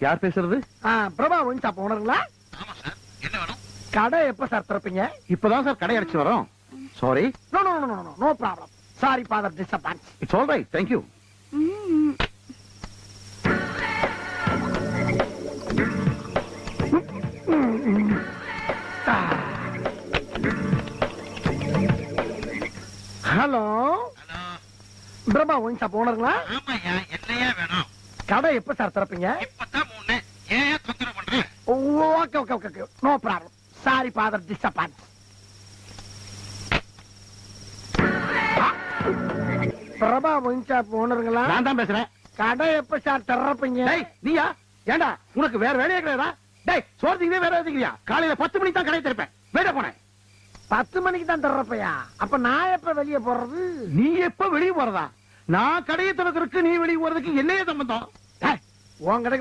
யார் பேசுறது? Prabha wine shop ஓனருங்களா ஆமா சார் என்ன வேணும்? கடை எப்ப சார் திறப்பீங்க? இப்பதான் சார் கடை அடிச்சு வரோம். Sorry no no no no no problem sorry father disappoint it's all right thank you hello hello Prabha wine shop ஓனருங்களா என்னையா வேணும்? கடை எப்ப சார் திறப்பீங்க? இப்பதான் okay okay okay no problem sorry father disappoint Prabha wine shop ஓனருங்களா நான் தான் பேசுறேன். கடை எப்ப சார் திறப்பீங்க? டேய் நீயா? ஏண்டா? உனக்கு வேற வேலையே கிடையாதா? டேய் சோர்த்திக்கவே வேற எதுக்கிறியா காலையில பத்து மணிக்கு தான் கடை திறப்பேன். வேட போனேன். பத்து மணிக்கு தான் திறப்பையா? அப்ப நான் எப்ப வெளியே போறது? நீ எப்ப வெளிய போறதா? நான் கடையை திறக்கிறதுக்கு நீ வெளிய போறதுக்கு என்னைய சம்பந்தம்? உன் கடை